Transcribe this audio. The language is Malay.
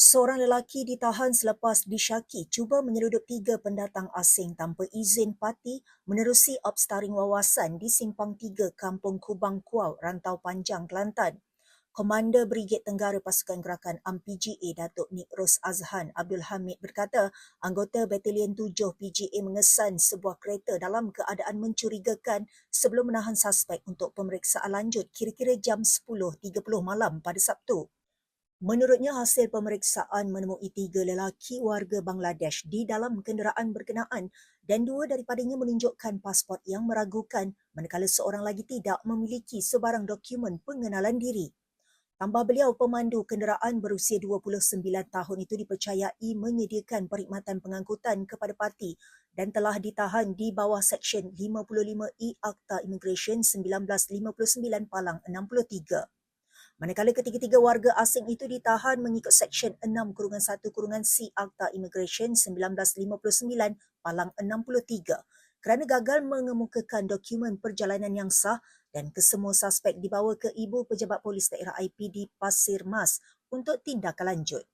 Seorang lelaki ditahan selepas disyaki cuba menyeludup tiga pendatang asing tanpa izin parti menerusi obstaring wawasan di Simpang 3 Kampung Kubang Kuau, Rantau Panjang, Kelantan. Komander Brigade Tenggara Pasukan Gerakan AMPGA Datuk Nik Ros Azhan Abdul Hamid berkata anggota Batalion 7 PGA mengesan sebuah kereta dalam keadaan mencurigakan sebelum menahan suspek untuk pemeriksaan lanjut kira-kira jam 10.30 malam pada Sabtu. Menurutnya, hasil pemeriksaan menemui tiga lelaki warga Bangladesh di dalam kenderaan berkenaan dan dua daripadanya menunjukkan pasport yang meragukan manakala seorang lagi tidak memiliki sebarang dokumen pengenalan diri. Tambah beliau, pemandu kenderaan berusia 29 tahun itu dipercayai menyediakan perkhidmatan pengangkutan kepada parti dan telah ditahan di bawah Seksyen 55E Akta Immigration 1959 Palang 63. Manakala ketiga-tiga warga asing itu ditahan mengikut Seksyen 6 kurungan 1 kurungan C Akta Immigration 1959 Palang 63 kerana gagal mengemukakan dokumen perjalanan yang sah dan kesemua suspek dibawa ke Ibu Pejabat Polis Daerah IPD Pasir Mas untuk tindakan lanjut.